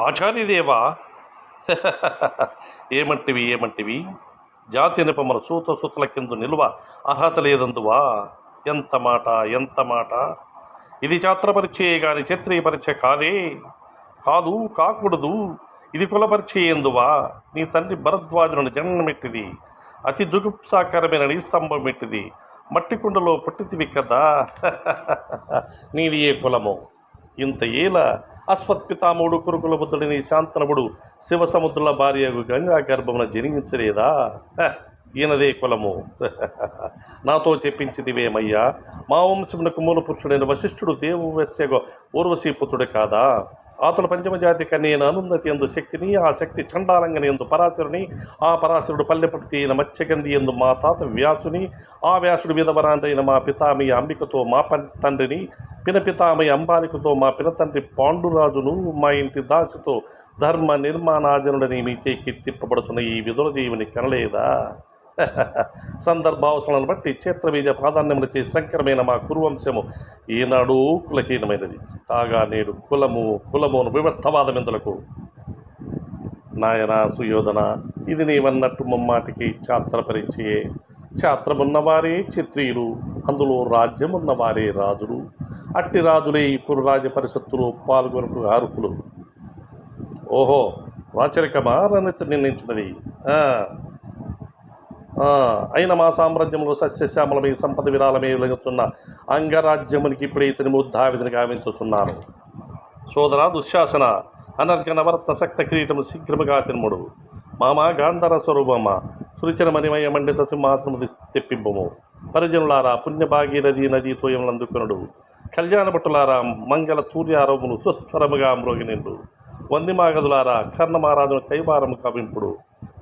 ఆచార్యదేవా. ఏమంటివి ఏమంటివి? జాతి నిపమల సూత సూతల కింద నిలువ అర్హత లేదందువా? ఎంత మాట ఎంత మాట? ఇది చాత్ర కానీ గాని క్షత్రియ పరిచయ కాదే. కాదు కాకూడదు. ఇది కుల నీ తండ్రి భరద్వాజుని జన్మమెట్టిది. అతి జుగుప్సాకరమైన నీ ఎట్టిది మట్టి కుండలో పుట్టితివి కదా. నీది ఏ కులము? ఇంత ఏలా అశ్వత్పితాముడు కురుకుల బుద్ధుడిని శాంతనముడు శివసముద్రుల భార్య గంగా గర్భమున జనించలేదా? హ, ఈయనదే కులము. నాతో చెప్పించిదివేమయ్యా మా వంశమునకు మూల పురుషుడైన వశిష్ఠుడు దేవస్య ఊర్వశీపుత్రుడు కాదా? అతను పంచమజాతి కన్యైన అనున్నతి ఎందు శక్తిని ఆ శక్తి చండాలంగని ఎందు పరాశరుని ఆ పరాశరుడు పల్లెపట్టి అయిన మత్స్యగంధి ఎందు మా తాత వ్యాసుని ఆ వ్యాసుడు విధవరాండైన మా పితామయ్య అంబికతో మా పన్ తండ్రిని పినపితామయ్య అంబాలికతో మా పినతండ్రి పాండురాజును మా ఇంటి దాసుతో ధర్మ నిర్మాణాజనుడని మీ చేకి తిప్పబడుతున్న ఈ విదురదేవుని కనలేదా? సందర్భావసరాలను బట్టి క్షేత్రబీజ చేసి సంకరమైన మా కురువంశము. ఈనాడు కులహీనమైనది. తాగా నేడు కులము కులమును వివర్తవాదమెందులకు నాయన సుయోధన ఇది నీవన్నట్టు ముమ్మాటికి ఛాత్ర పరిచయే ఛాత్రమున్నవారే క్షత్రియులు అందులో రాజ్యమున్నవారే రాజులు. అట్టి రాజులే ఈ రాజ్య పరిషత్తులో పాల్గొనకు అర్హులు. ఓహో రాచరికమా రణిత నిర్ణయించినది అయిన మా సామ్రాజ్యంలో సస్యశ్యామలమై సంపద విరాళమే వెలుగుతున్న అంగరాజ్యమునికి ఇప్పుడే ఇతని ముద్దావిధిని గావించుతున్నాను సోదర దుశ్శాసన అనర్ఘ నవరత్న శక్త కిరీటము శీఘ్రముగా తిన్ముడు మామ గాంధర స్వరూపమ్మ సురుచిన మణిమయ మండిత సింహాసనము తెప్పింపము. పరిజనులారా పుణ్యభాగీరథి నదీ తోయములందుకునుడు కళ్యాణభట్టులారా మంగళ తూర్యారోములు సుస్వరముగా మృగినిండు వందిమాగదులారా కర్ణమారాజును కైవారము కవింపుడు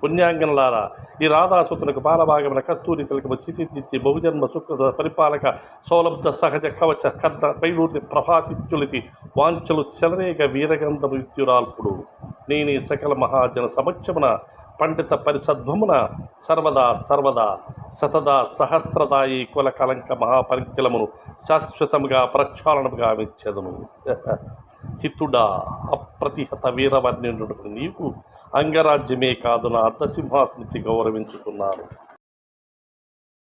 పుణ్యాంగనలారా. ఈ రాధాసుతునకు బాలభాగమున కస్తూరి తిలకము చితిచిత్తి బహుజన్మ శుక్ర పరిపాలక సౌలభ్య సహజ కవచ కర్ణ పైరూర్తి ప్రభాతిత్యులితి వాంఛలు చెలరేగ వీరగంధ మృత్యురాల్పుడు నేని సకల మహాజన సమక్షమున పండిత పరిసద్భమున సర్వదా సర్వదా సతదా సహస్రదాయి కుల కలంక మహాపరికలమును శాశ్వతముగా ప్రక్షాళనముగా విచ్చేదను. హితుడా అప్రతిహత వీరవర్ణ్యుడు నీకు అంగరాజ్యమే కాదు నా అర్ధసింహాసనించి గౌరవించుతున్నాను